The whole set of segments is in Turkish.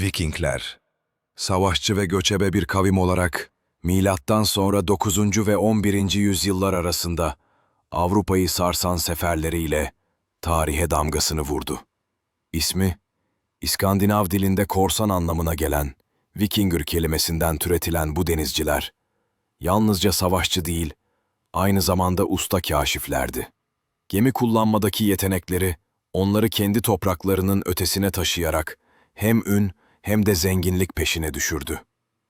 Vikingler Savaşçı ve göçebe bir kavim olarak milattan sonra 9. ve 11. yüzyıllar arasında Avrupa'yı sarsan seferleriyle tarihe damgasını vurdu. İsmi İskandinav dilinde korsan anlamına gelen Vikinger kelimesinden türetilen bu denizciler yalnızca savaşçı değil, aynı zamanda usta kaşiflerdi. Gemi kullanmadaki yetenekleri onları kendi topraklarının ötesine taşıyarak hem ün hem de zenginlik peşine düşürdü.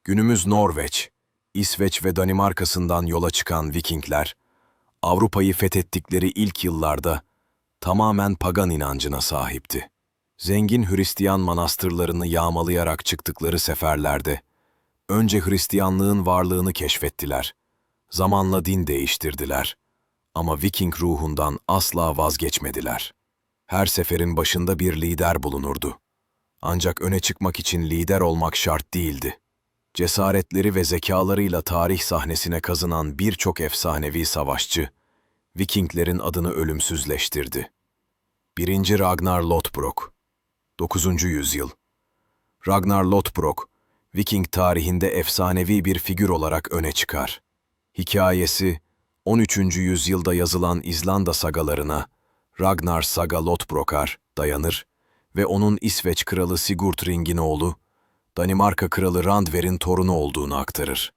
Günümüz Norveç, İsveç ve Danimarka'sından yola çıkan Vikingler, Avrupa'yı fethettikleri ilk yıllarda tamamen pagan inancına sahipti. Zengin Hristiyan manastırlarını yağmalayarak çıktıkları seferlerde, önce Hristiyanlığın varlığını keşfettiler. Zamanla din değiştirdiler. Ama Viking ruhundan asla vazgeçmediler. Her seferin başında bir lider bulunurdu. Ancak öne çıkmak için lider olmak şart değildi. Cesaretleri ve zekalarıyla tarih sahnesine kazınan birçok efsanevi savaşçı, Vikinglerin adını ölümsüzleştirdi. 1. Ragnar Lothbrok 9. yüzyıl Ragnar Lothbrok, Viking tarihinde efsanevi bir figür olarak öne çıkar. Hikayesi, 13. yüzyılda yazılan İzlanda sagalarına Ragnar Saga Lothbrokar dayanır ve onun İsveç kralı Sigurdring'in oğlu, Danimarka kralı Randver'in torunu olduğunu aktarır.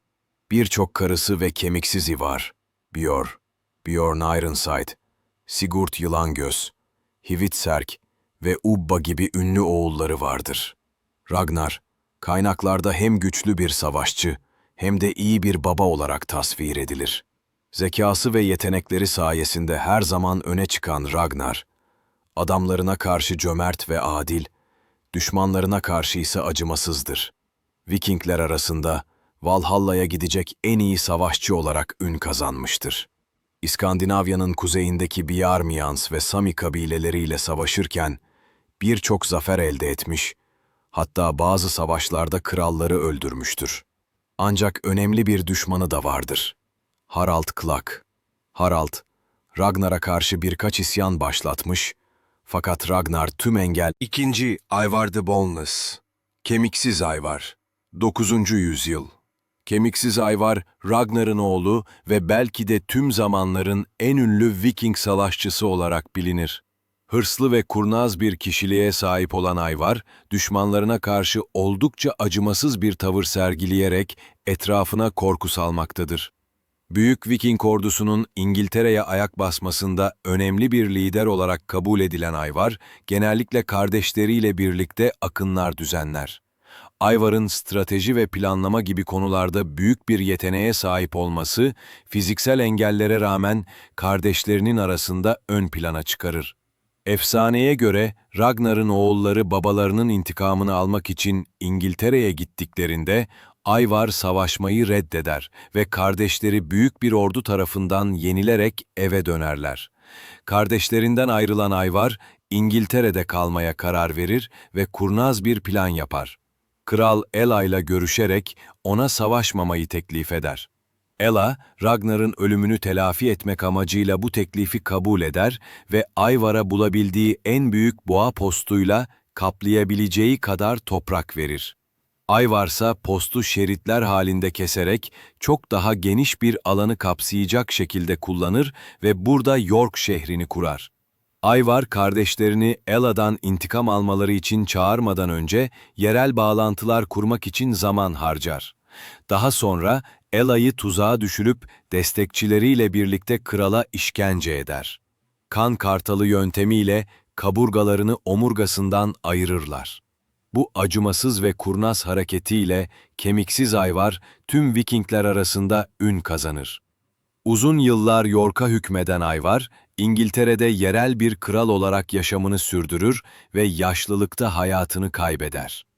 Birçok karısı ve kemiksizi var. Björ, Björn Ironside, Sigurd Yılangöz, Hvitserk ve Ubba gibi ünlü oğulları vardır. Ragnar, kaynaklarda hem güçlü bir savaşçı hem de iyi bir baba olarak tasvir edilir. Zekası ve yetenekleri sayesinde her zaman öne çıkan Ragnar, adamlarına karşı cömert ve adil, düşmanlarına karşı ise acımasızdır. Vikingler arasında Valhalla'ya gidecek en iyi savaşçı olarak ün kazanmıştır. İskandinavya'nın kuzeyindeki Bjarmians ve Sami kabileleriyle savaşırken birçok zafer elde etmiş, hatta bazı savaşlarda kralları öldürmüştür. Ancak önemli bir düşmanı da vardır. Harald Klak. Harald, Ragnar'a karşı birkaç isyan başlatmış, fakat Ragnar tüm engel... İkinci Ayvar the Boneless. Kemiksiz Ayvar. 9. yüzyıl. Kemiksiz Ayvar, Ragnar'ın oğlu ve belki de tüm zamanların en ünlü Viking savaşçısı olarak bilinir. Hırslı ve kurnaz bir kişiliğe sahip olan Ayvar, düşmanlarına karşı oldukça acımasız bir tavır sergileyerek etrafına korku salmaktadır. Büyük Viking ordusunun İngiltere'ye ayak basmasında önemli bir lider olarak kabul edilen Ayvar, genellikle kardeşleriyle birlikte akınlar düzenler. Ayvar'ın strateji ve planlama gibi konularda büyük bir yeteneğe sahip olması, fiziksel engellere rağmen kardeşlerinin arasında ön plana çıkarır. Efsaneye göre Ragnar'ın oğulları babalarının intikamını almak için İngiltere'ye gittiklerinde Ayvar savaşmayı reddeder ve kardeşleri büyük bir ordu tarafından yenilerek eve dönerler. Kardeşlerinden ayrılan Ayvar, İngiltere'de kalmaya karar verir ve kurnaz bir plan yapar. Kral Ela ile görüşerek ona savaşmamayı teklif eder. Ela, Ragnar'ın ölümünü telafi etmek amacıyla bu teklifi kabul eder ve Ayvar'a bulabildiği en büyük boğa postuyla kaplayabileceği kadar toprak verir. Ayvarsa postu şeritler halinde keserek çok daha geniş bir alanı kapsayacak şekilde kullanır ve burada York şehrini kurar. Ayvar kardeşlerini Ela'dan intikam almaları için çağırmadan önce yerel bağlantılar kurmak için zaman harcar. Daha sonra Ela'yı tuzağa düşürüp destekçileriyle birlikte krala işkence eder. Kan kartalı yöntemiyle kaburgalarını omurgasından ayırırlar. Bu acımasız ve kurnaz hareketiyle kemiksiz Ayvar tüm Vikingler arasında ün kazanır. Uzun yıllar York'a hükmeden Ayvar, İngiltere'de yerel bir kral olarak yaşamını sürdürür ve yaşlılıkta hayatını kaybeder.